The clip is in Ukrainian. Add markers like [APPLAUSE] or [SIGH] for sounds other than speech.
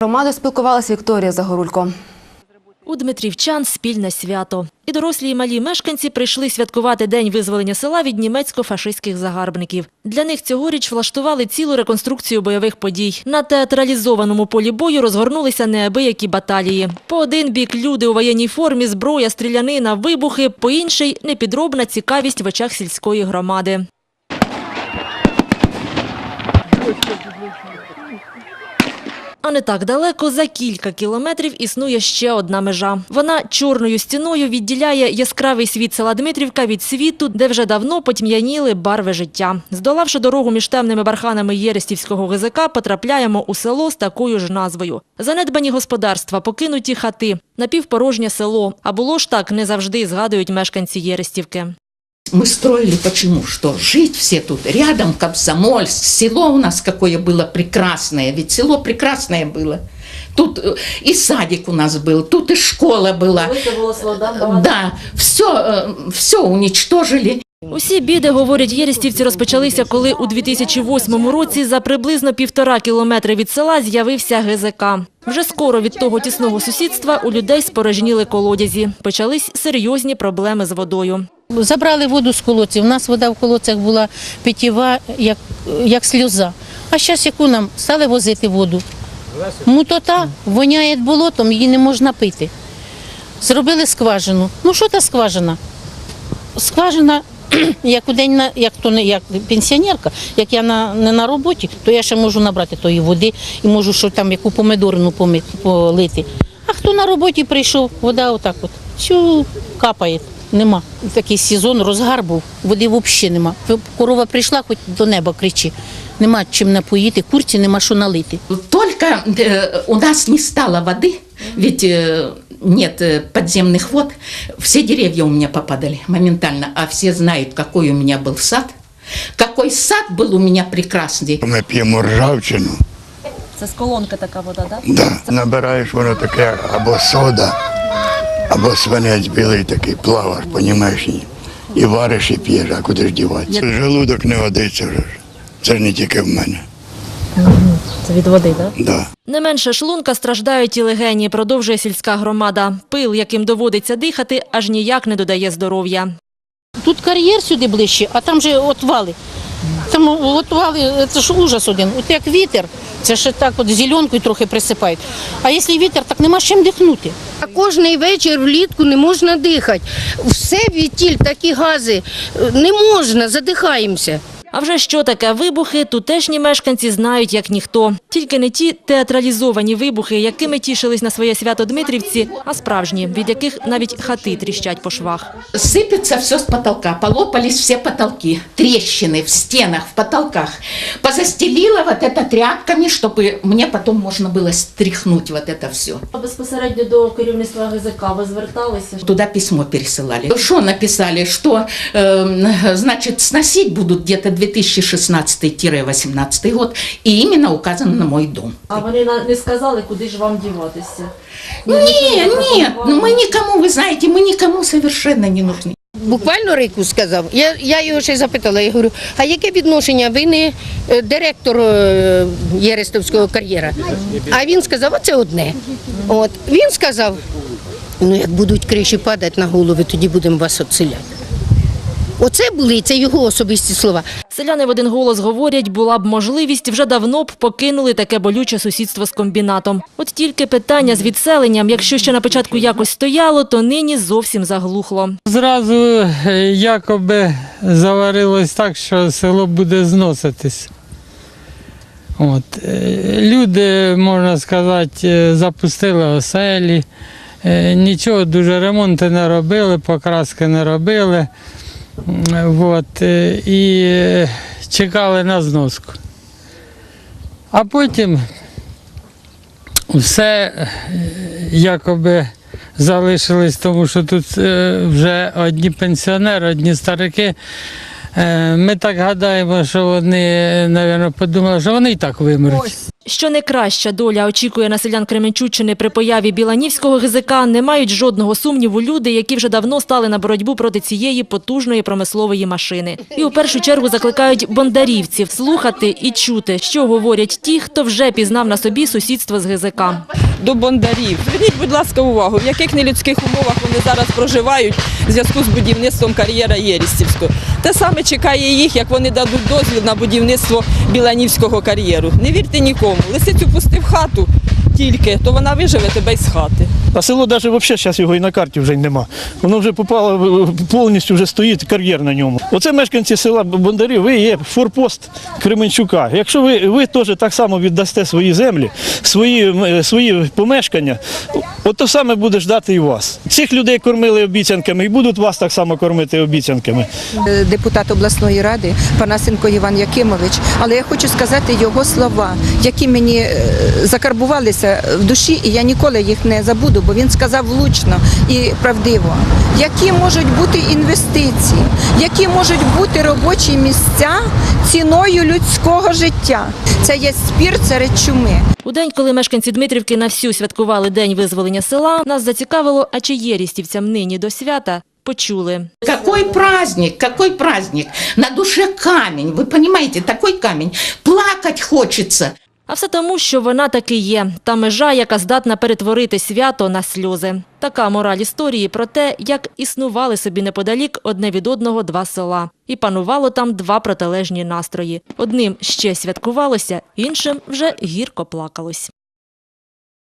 Громада спілкувалася Вікторія Загорулько. У Дмитрівчан спільне свято. І дорослі і малі мешканці прийшли святкувати День визволення села від німецько-фашистських загарбників. Для них цьогоріч влаштували цілу реконструкцію бойових подій. На театралізованому полі бою розгорнулися неабиякі баталії. По один бік люди у воєнній формі, зброя, стрілянина, вибухи, по інший – непідробна цікавість в очах сільської громади. А не так далеко, за кілька кілометрів існує ще одна межа. Вона чорною стіною відділяє яскравий світ села Дмитрівка від світу, де вже давно потьмяніли барви життя. Здолавши дорогу між темними барханами Єрестівського ГЗК, потрапляємо у село з такою ж назвою. Занедбані господарства, покинуті хати, напівпорожнє село. А було ж так не завжди, згадують мешканці Єрестівки. Мы строили почему? Что жить все тут рядом, Комсомольск, село у нас какое было прекрасное, ведь село прекрасное было. Тут э, и садик у нас был, тут и школа была. Да, все, все уничтожили. Усі біди, говорять єрестівці, розпочалися, коли у 2008 році за приблизно півтора кілометри від села з'явився ГЗК. Вже скоро від того тісного сусідства у людей спорожніли колодязі. Почались серйозні проблеми з водою. Забрали воду з колодців. У нас вода в колодцях була питєва, як, як сльоза. А зараз яку нам стали возити воду? Мутота воняє болотом, її не можна пити. Зробили скважину. Ну що та скважина? Скважина, [CLEARS THROAT] як у день, на- як то не як пенсіонерка, як я на, не на роботі, то я ще можу набрати тої води і можу що там яку помидорину помити, полити. А хто на роботі прийшов, вода отак от, всю капає. Нема. Такий сезон, розгар був, води взагалі нема. Корова прийшла, хоч до неба кричи. Нема чим напоїти, курці нема що налити. Только э, у нас не стало воды, ведь э, нет э, подземных вод, все деревья у меня попадали моментально, а все знают, какой у меня был сад. Какой сад был у меня прекрасный. Ми п'ємо ржавчину, Це з колонки така вода, так? да. набираєш воно таке або сода, або свинець білий такий, плаваш, понімаєш, і, і вариш, і п'єш, а куди ж діватися. Желудок не годиться вже. ж. Це ж не тільки в мене. Це від води, так? Да. Не менше шлунка страждають і легені, продовжує сільська громада. Пил, яким доводиться дихати, аж ніяк не додає здоров'я. Тут кар'єр сюди ближче, а там же отвали. Там отвали, це ж ужас один. От як вітер, це ще так от зеленкою трохи присипають. А якщо вітер, так нема з чим дихнути. А Кожний вечір влітку не можна дихати. Все відтіль, такі гази. Не можна, задихаємося. А вже що таке вибухи, тутешні мешканці знають як ніхто. Тільки не ті театралізовані вибухи, якими тішились на своє свято Дмитрівці, а справжні, від яких навіть хати тріщать по швах. Сыпется все с потолка, полопались все потолки, трещины в стенах, в потолках. Позастелила вот это тряпками, чтобы мне потом можно было стряхнуть вот это все. Безпосередньо до керівництва ГЗК ви зверталися? Туда письмо пересылали. Что написали? Что, э, значит, сносить будут где-то 2016-18 год, и именно указано на мой дом. А вони не сказали, куди ж вам діватися? Не, нет, ну мы никому, вы знаете, мы никому совершенно не нужны. Буквально Рику сказав. Я, я його ще й запитала, я говорю, а яке відношення? Ви не е, директор е, Єрестовського кар'єра? А він сказав, оце одне. От. Він сказав, ну як будуть криші падати на голови, тоді будемо вас відселяти. Оце були, це його особисті слова. Селяни в один голос говорять, була б можливість, вже давно б покинули таке болюче сусідство з комбінатом. От тільки питання з відселенням, якщо ще на початку якось стояло, то нині зовсім заглухло. Зразу е, якоби заварилось так, що село буде зноситись. От. е, Люди, можна сказати, е, запустили оселі, нічого дуже ремонти не робили, покраски не робили. От. І е, чекали на зноску. А потім все е, якоби залишилось, тому що тут е, вже одні пенсіонери, одні старики Ми так гадаємо, що вони, мабуть, подумали, що вони і так вимруть. Що не краща доля очікує на селян Кременчуччини при появі Біланівського ГЗК, не мають жодного сумніву люди, які вже давно стали на боротьбу проти цієї потужної промислової машини. І у першу чергу закликають бондарівців слухати і чути, що говорять ті, хто вже пізнав на собі сусідство з ГЗК. До бондарів. Зверніть, будь ласка, увагу, в яких нелюдських умовах вони зараз проживають в зв'язку з будівництвом кар'єра Єрістівського. Те саме чекає їх, як вони дадуть дозвіл на будівництво Біланівського кар'єру. Не вірте нікому. Лисицю пусти в хату тільки, то вона виживе тебе із хати. А село навіть взагалі зараз його і на карті вже нема. Воно вже попало повністю вже стоїть кар'єр на ньому. Оце мешканці села Бондарів, ви є форпост Кременчука. Якщо ви, ви теж так само віддасте свої землі, свої, е, свої помешкання, от то саме буде ждати і вас. Цих людей кормили обіцянками і будуть вас так само кормити обіцянками. Е, депутат обласної ради Панасенко Іван Якимович, але я хочу сказати його слова, які мені е, закарбувалися в душі, і я ніколи їх не забуду, бо він сказав влучно і правдиво, які можуть бути інвестиції, які можуть бути робочі місця ціною людського життя. Це є спір серед чуми. У день, коли мешканці Дмитрівки на всю святкували День визволення села, нас зацікавило, а чи є рістівцям нині до свята, почули. Какой праздник, какой праздник. На душе камень, вы понимаете, такой камень. Плакать хочется. А все тому, що вона таки є – та межа, яка здатна перетворити свято на сльози. Така мораль історії про те, як існували собі неподалік одне від одного два села. І панувало там два протилежні настрої. Одним ще святкувалося, іншим вже гірко плакалось.